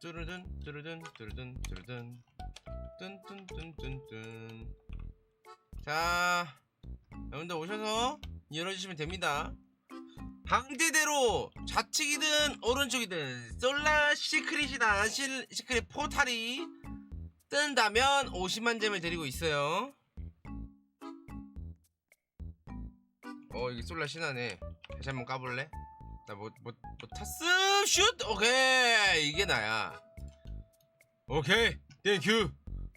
뚜르든 뚜르든 뚜르든 뚜르든 뚠뚠뚠뚠뚠 자 여러분들 오셔서 열어주시면 됩니다. 방대대로 좌측이든 오른쪽이든 솔라 시크릿이나 실, 시크릿 포탈이 뜬다면 50만 잼을 드리고 있어요. 어 이게 솔라 신하네. 다시 한번 까볼래? 나뭐뭐 뭐, 뭐 탔음? 슛! 오케이! 이게 나야. 오케이. 땡큐.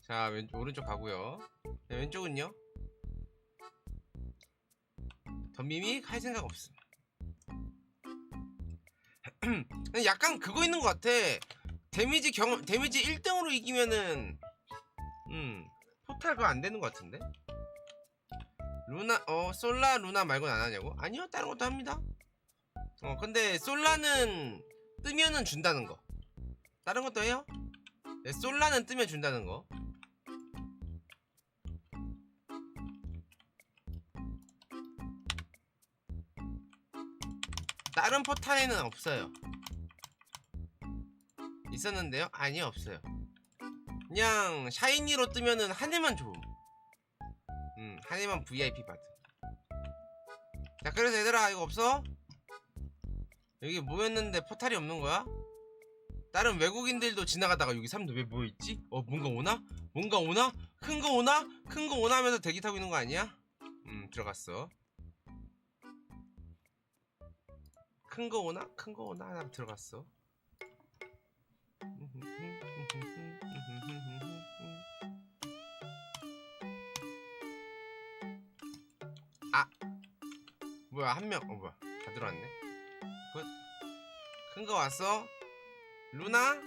자 왼쪽 오른쪽 가고요. 네, 왼쪽은요? 덤빔이 할 생각 없음. 약간 그거 있는 것 같아. 데미지 경험 데미지 1등으로 이기면은 음 포탈 그거 안 되는 것 같은데? 루나 어 솔라 루나 말고는 안 하냐고? 아니요 다른 것도 합니다 어 근데 솔라는 뜨면은 준다는 거 다른 것도 해요 네, 솔라는 뜨면 준다는 거 다른 포탈에는 없어요 있었는데요? 아니요 없어요 그냥 샤이니로 뜨면은 한 해만 줘. 음, 한 해만 VIP 받음. 자, 그래서 얘들아, 이거 없어? 여기 모였는데 포탈이 없는 거야? 다른 외국인들도 지나가다가 여기 사람들 왜 모여있지? 어, 뭔가 오나? 뭔가 오나? 큰 거 오나? 큰 거 오나 하면서 대기 타고 있는 거 아니야? 음, 들어갔어. 큰 거 오나? 큰 거 오나? 하나 들어갔어. 아 뭐야 한명어 뭐야 다 들어왔네 큰 거 왔어? 루나?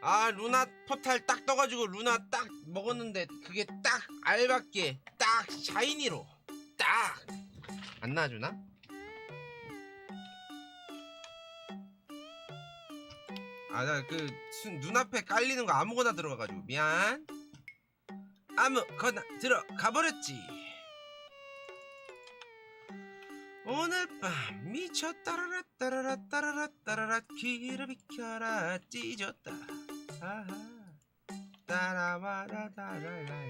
아 루나 포탈 딱 떠가지고 루나 딱 먹었는데 그게 딱 알밖에 딱 샤이니로. 딱. 안 나와주나? 아 나 그 눈앞에 깔리는 거 아무거나 들어가가지고. 미안. 아무거나 들어가 버렸지 밤 미쳐 따라라 따라라 따라라 따라라 귀를 비켜라 찢었다 아하 따라와라 따라라라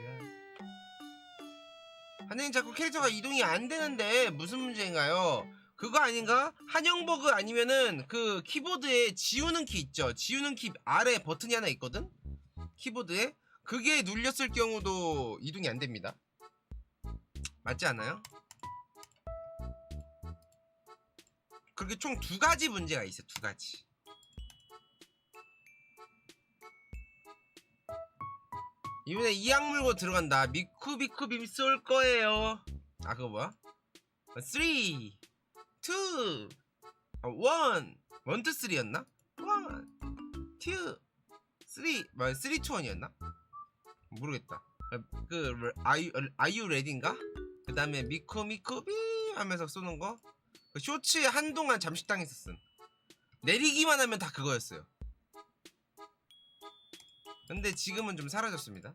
한영님 자꾸 캐릭터가 이동이 안 되는데 무슨 문제인가요? 그거 아닌가? 한영버그 아니면은 그 키보드에 지우는 키 있죠? 지우는 키 아래 버튼이 하나 있거든? 키보드에 그게 눌렸을 경우도 이동이 안 됩니다 맞지 않아요? 그렇게 총 두 가지 문제가 있어 두 가지 이번에 이악 물고 들어간다 미쿠비쿠 빔쏠 거예요 아 그거 뭐야? 3 2 1 1 1 2 3였나? 1 2 3 뭐야 3 2 1이었나? 모르겠다 그 아유 아유 레디인가? 그 다음에 미쿠 미쿠 빔 하면서 쏘는 거 그 쇼츠에 한동안 잠식당 했었음 내리기만 하면 다 그거였어요 근데 지금은 좀 사라졌습니다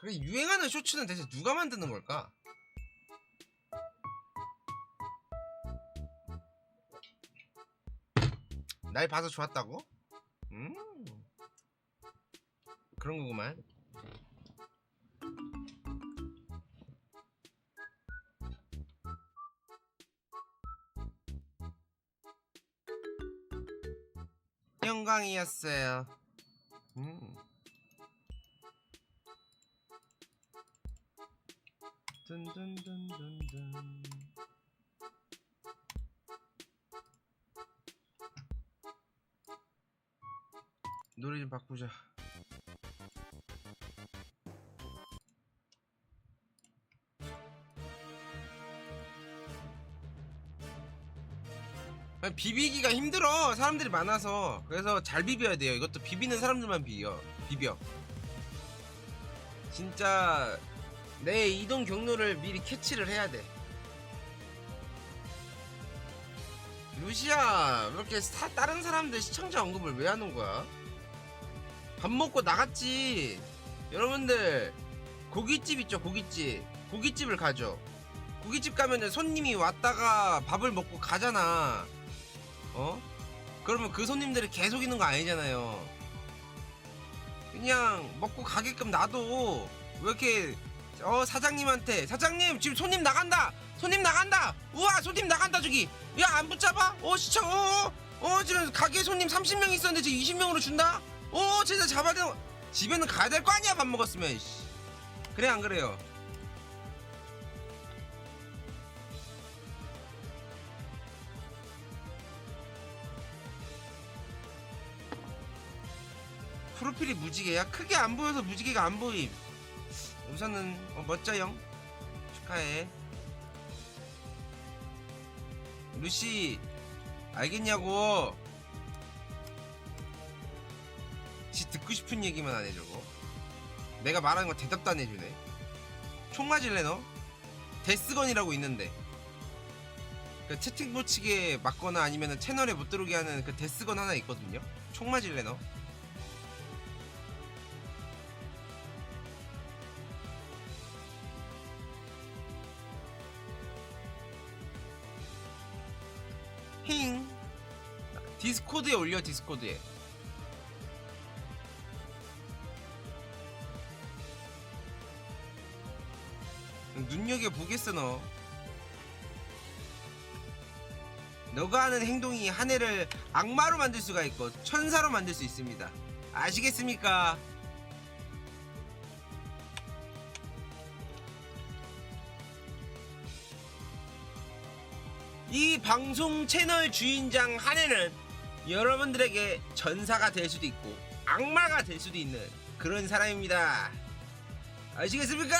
그래 유행하는 쇼츠는 대체 누가 만드는 걸까? 날 봐서 좋았다고? 그런 거구만. 영광이었어요. 음. 든든든든든 노래 좀 바꾸자. 비비기가 힘들어. 사람들이 많아서. 그래서 잘 비벼야 돼요. 이것도 비비는 사람들만 비벼. 비벼. 진짜 내 이동 경로를 미리 캐치를 해야 돼. 루시야, 왜 이렇게 사- 다른 사람들 시청자 언급을 왜 하는 거야? 밥 먹고 나갔지. 여러분들 고깃집 있죠 고깃집 고깃집을 가죠 고깃집 가면은 손님이 왔다가 밥을 먹고 가잖아 어? 그러면 그 손님들이 계속 있는 거 아니잖아요. 그냥 먹고 가게끔 놔도 왜 이렇게 어 사장님한테 사장님 지금 손님 나간다! 손님 나간다! 우와 손님 나간다 저기! 야 안 붙잡아? 어 시청 어어 어, 지금 가게 손님 30명 있었는데 지금 20명으로 준다? 어 진짜 잡아야 거- 집에는 가야 될 거 아니야 밥 먹었으면. 씨. 그래 안 그래요 프로필이 무지개야? 크게 안 보여서 무지개가 안 보임. 우선은 어, 멋져요 축하해. 루시 알겠냐고. 지 듣고 싶은 얘기만 안해 저거. 내가 말하는 거 대답도 안 해주네. 총 맞을래 너? 데스건이라고 있는데. 그 채팅 보치게 맞거나 아니면 채널에 못 들어오게 하는 그 데스건 하나 있거든요. 총 맞을래 너? 디스코드에 올려 디스코드에. 눈여겨 보겠어 너. 너가 하는 행동이 한 해를 악마로 만들 수가 있고 천사로 만들 수 있습니다. 아시겠습니까? 이 방송 채널 주인장 한해는 여러분들에게 전사가 될 수도 있고 악마가 될 수도 있는 그런 사람입니다. 아시겠습니까?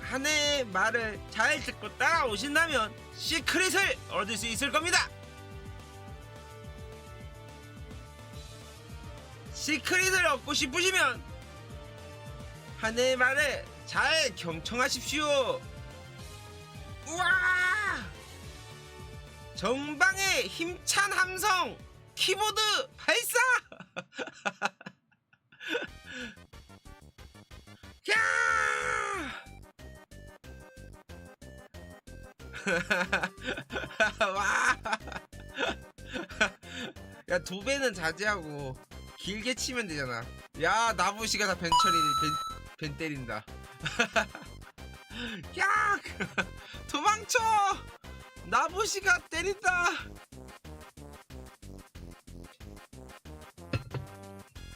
한해의 말을 잘 듣고 따라오신다면 시크릿을 얻을 수 있을 겁니다. 시크릿을 얻고 싶으시면 한해의 말을 잘 경청하십시오. 우와! 정방의 힘찬 함성 키보드 발사! 야! 와! 야, 도배는 자제하고 길게 치면 되잖아. 야, 나부시가 다 벤처리 벤, 벤 때린다. 야! 도망쳐! 나부시가 때린다!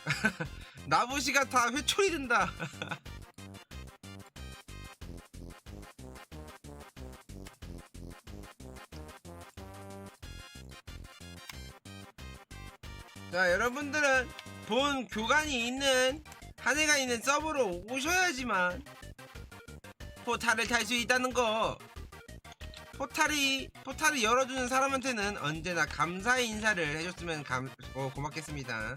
나부시가 다 회초리 든다. 자, 여러분들은 본 교관이 있는 한 해가 있는 서버로 오셔야지만 포탈을 탈 수 있다는 거. 포탈이 포탈을 열어주는 사람한테는 언제나 감사의 인사를 해줬으면 감, 어, 고맙겠습니다.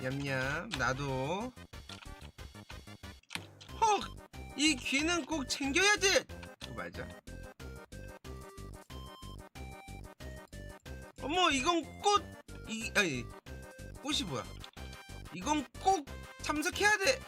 냠냠 나도 헉! 이 귀는 꼭 챙겨야지! 그거 맞아 어머 이건 꽃! 이 아니 꽃이 뭐야 이건 꼭 참석해야 돼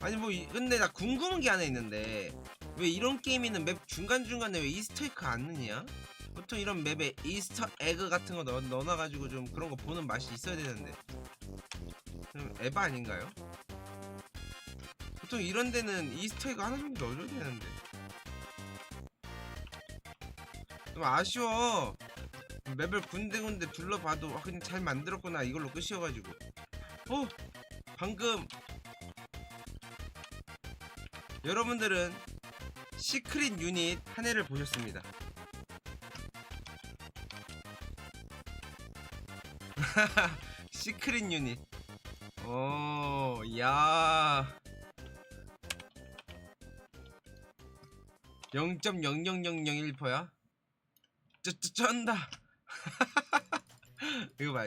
아니 뭐 이- 근데 나 궁금한 게 하나 있는데 왜 이런 게임에는 맵 중간중간에 왜 이스터 에그 안 넣냐? 보통 이런 맵에 이스터 에그 같은 거 넣, 넣어놔가지고 좀 그런 거 보는 맛이 있어야 되는데 좀 에바 아닌가요? 보통 이런 데는 이스터 에그 하나 정도 넣어줘야 되는데 좀 아쉬워 맵을 군데군데 둘러봐도 아, 그냥 잘 만들었구나 이걸로 끝이어가지고 어 방금 여러분들은 시크릿 유닛 한 해를 보셨습니다. 시크릿 유닛. 오, 야. 0.00001%야? 쩐다. 이거 맞아.